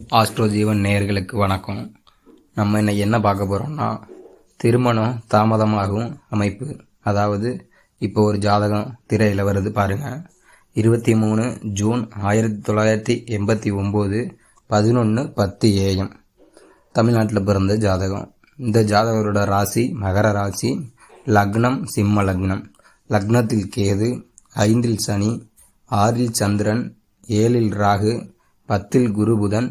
Astro ஜீவன் நேயர்களுக்கு வணக்கம். நம்ம இன்னைக்கு என்ன பார்க்க போகிறோம்னா திருமணம் தாமதமாகும் அமைப்பு. அதாவது இப்போ ஒரு ஜாதகம் திரையில் வருது பாருங்கள் இருபத்தி மூணு ஜூன் ஆயிரத்தி தொள்ளாயிரத்தி எண்பத்தி ஒம்பது பதினொன்று பத்து ஏஎம் தமிழ்நாட்டில் பிறந்த ஜாதகம். இந்த ஜாதகரோட ராசி மகர ராசி லக்னம் சிம்ம லக்னம். லக்னத்தில் கேது ஐந்தில் சனி ஆறில் சந்திரன் ஏழில் ராகு பத்தில் குரு புதன்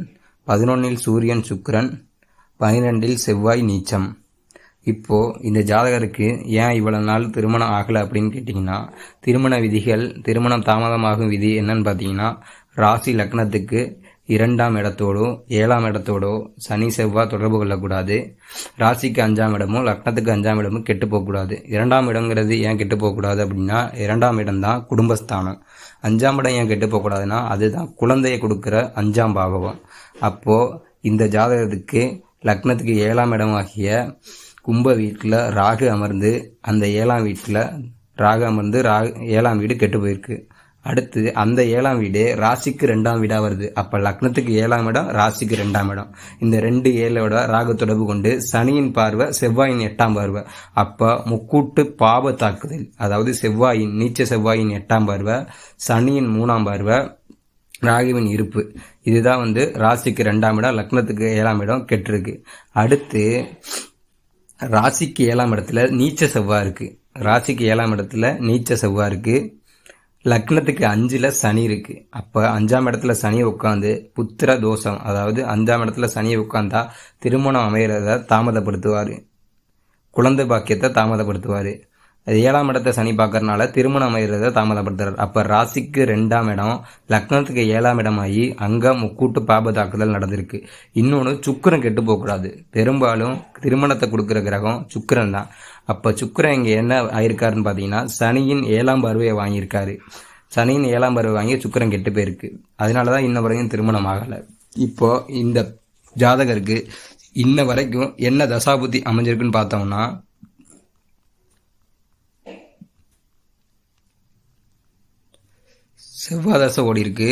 பதினொன்னில் சூரியன் சுக்கிரன் பனிரெண்டில் செவ்வாய் நீச்சம். இப்போது இந்த ஜாதகருக்கு ஏன் இவ்வளோ நாள் திருமணம் ஆகலை அப்படின்னு கேட்டிங்கன்னா திருமண விதிகள் திருமணம் தாமதமாகும் விதி என்னன்னு பார்த்தீங்கன்னா ராசி லக்னத்துக்கு இரண்டாம் இடத்தோடோ ஏழாம் இடத்தோடோ சனி செவ்வாய் தொடர்பு கொள்ளக்கூடாது. ராசிக்கு அஞ்சாம் இடமும் லக்னத்துக்கு அஞ்சாம் இடமும் கெட்டு போகக்கூடாது. இரண்டாம் இடங்கிறது ஏன் கெட்டு போகக்கூடாது அப்படின்னா இரண்டாம் இடம் தான் குடும்பஸ்தானம். அஞ்சாம் இடம் ஏன் கெட்டு போகக்கூடாதுன்னா அதுதான் குழந்தையை கொடுக்குற அஞ்சாம் பாகவம். அப்போது இந்த ஜாதகத்துக்கு லக்னத்துக்கு ஏழாம் இடமாகிய கும்ப வீட்டில் ராகு அமர்ந்து அந்த ஏழாம் வீட்டில் ராகு அமர்ந்து ராகு ஏழாம் வீடு கெட்டு போயிருக்கு. அடுத்து அந்த ஏழாம் வீடு ராசிக்கு ரெண்டாம் வீடாக வருது. அப்போ லக்னத்துக்கு ஏழாம் இடம் ராசிக்கு ரெண்டாம் இடம். இந்த ரெண்டு ஏழோட ராகு தொடர்பு கொண்டு சனியின் பார்வை செவ்வாயின் எட்டாம் பார்வை. அப்போ முக்கூட்டு பாவ தாக்குதல் அதாவது செவ்வாயின் நீச்ச செவ்வாயின் எட்டாம் பார்வை சனியின் மூணாம் பார்வை ராகுவின் இருப்பு. இதுதான் வந்து ராசிக்கு ரெண்டாம் இடம் லக்னத்துக்கு ஏழாம் இடம் கெட்டிருக்கு. அடுத்து ராசிக்கு ஏழாம் இடத்துல நீச்ச செவ்வாய் இருக்குது ராசிக்கு ஏழாம் இடத்துல நீச்ச செவ்வாய் இருக்குது லக்னத்துக்கு அஞ்சில் சனி இருக்கு. அப்போ அஞ்சாம் இடத்துல சனியை உட்காந்து புத்திர தோஷம் அதாவது அஞ்சாம் இடத்துல சனியை உட்காந்தா திருமணம் அமைகிறத தாமதப்படுத்துவார். குழந்தை பாக்கியத்தை தாமதப்படுத்துவார். அது ஏழாம் இடத்தை சனி பார்க்கறனால திருமணம் அமைகிறத தாமதப்படுத்துறாரு. அப்போ ராசிக்கு ரெண்டாம் இடம் லக்னத்துக்கு ஏழாம் இடமாகி அங்கே முக்கூட்டு பாப தாக்குதல் நடந்திருக்கு. இன்னொன்று சுக்கரன் கெட்டு போகக்கூடாது. பெரும்பாலும் திருமணத்தை கொடுக்குற கிரகம் சுக்கரன் தான். அப்போ சுக்கரன் இங்கே என்ன ஆயிருக்காருன்னு பார்த்தீங்கன்னா சனியின் ஏழாம் பார்வையை வாங்கியிருக்காரு. சனியின் ஏழாம் பார்வை வாங்கி சுக்கரன் கெட்டு போயிருக்கு. அதனால தான் இன்ன வரைக்கும் திருமணம் ஆகலை. இப்போ இந்த ஜாதகருக்கு இன்ன வரைக்கும் என்ன தசாபுத்தி அமைஞ்சிருக்குன்னு பார்த்தோம்னா செவ்வாய் தசை ஓடி இருக்கு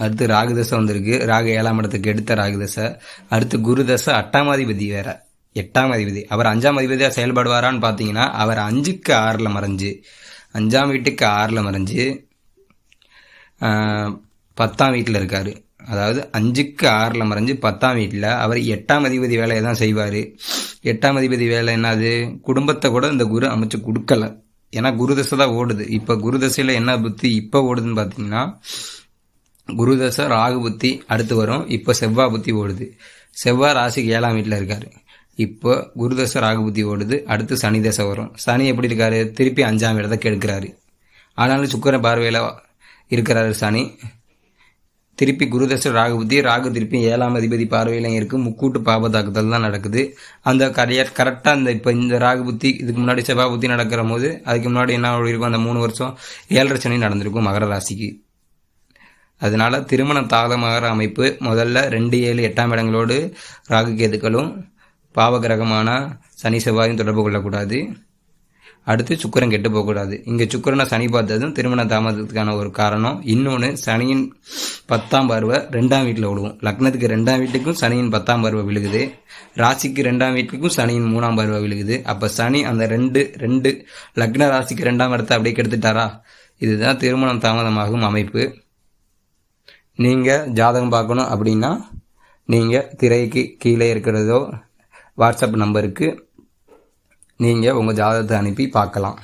அடுத்து ராகு தசை வந்திருக்கு. ராகு ஏழாம் இடத்துக்கு எடுத்த ராகு தசை அடுத்து குரு தசை எட்டாம் அதிபதி வேற. எட்டாம் அதிபதி. அவர் அஞ்சாம் அதிபதியாக செயல்படுவாரான்னு பார்த்தீங்கன்னா அவர் அஞ்சுக்கு ஆறில் மறைஞ்சு அஞ்சாம் வீட்டுக்கு ஆறில் மறைஞ்சு பத்தாம் வீட்டில் இருக்கார். அதாவது அஞ்சுக்கு ஆறில் மறைஞ்சு பத்தாம் வீட்டில் அவர் எட்டாம் அதிபதி வேலையை தான் செய்வார். எட்டாம் அதிபதி வேலை என்னது? குடும்பத்தை கூட இந்த குரு அமைச்சு கொடுக்கல. ஏன்னா குரு தசை தான் ஓடுது. இப்போ குரு தசையில் என்ன புத்தி இப்போ ஓடுதுன்னு பார்த்தீங்கன்னா குரு தசை ராகு புத்தி அடுத்து வரும். இப்போ செவ்வாய் புத்தி ஓடுது. செவ்வாய் ராசிக்கு ஏழாம் வீட்டில் இருக்கார். இப்போ குரு தசை ராகு புத்தி ஓடுது. அடுத்து சனி தசை வரும். சனி எப்படி இருக்காரு? திருப்பி அஞ்சாம் இடத்தை கெடுக்கிறாரு. ஆனாலும் சுக்கர பார்வையில் இருக்கிறாரு சனி. திருப்பி குருதச ராகு புத்தி ராகு திருப்பி ஏழாம் அதிபதி பார்வையிலையும் இருக்குது முக்கூட்டு பாப தாக்குதல் தான் நடக்குது. அந்த கரையர் கரெக்டாக அந்த இப்போ இந்த ராகு புத்தி இதுக்கு முன்னாடி செவ்வாபுத்தி நடக்கிற போது அதுக்கு முன்னாடி என்ன இருக்கும் அந்த மூணு வருஷம் ஏழரை சனி நடந்திருக்கும் மகர ராசிக்கு. அதனால திருமணம் மகர அமைப்பு முதல்ல ரெண்டு ஏழு எட்டாம் இடங்களோடு ராகு கேதுக்களும் பாவகிரகமான சனி செவ்வாயும் தொடர்பு கொள்ளக்கூடாது. அடுத்து சுக்கரன் கெட்டு போகக்கூடாது. இங்கே சுக்கரனை சனி பார்த்ததும் திருமண தாமதத்துக்கான ஒரு காரணம். இன்னொன்று சனியின் பத்தாம் பார்வை ரெண்டாம் வீட்டில் விடுவோம் லக்னத்துக்கு ரெண்டாம் வீட்டுக்கும் சனியின் பத்தாம் பார்வை விழுகுது. ராசிக்கு ரெண்டாம் வீட்டுக்கும் சனியின் மூணாம் பார்வை விழுகுது. அப்போ சனி அந்த ரெண்டு ரெண்டு லக்ன ராசிக்கு ரெண்டாம் இடத்தை அப்படியே கெடுத்துட்டாரா? இதுதான் திருமணம் தாமதமாகும் அமைப்பு. நீங்கள் ஜாதகம் பார்க்கணும் அப்படின்னா நீங்கள் திரைக்கு கீழே இருக்கிறதோ வாட்ஸ்அப் நம்பருக்கு நீங்கள் உங்கள் ஜாதகத்தை அனுப்பி பார்க்கலாம்.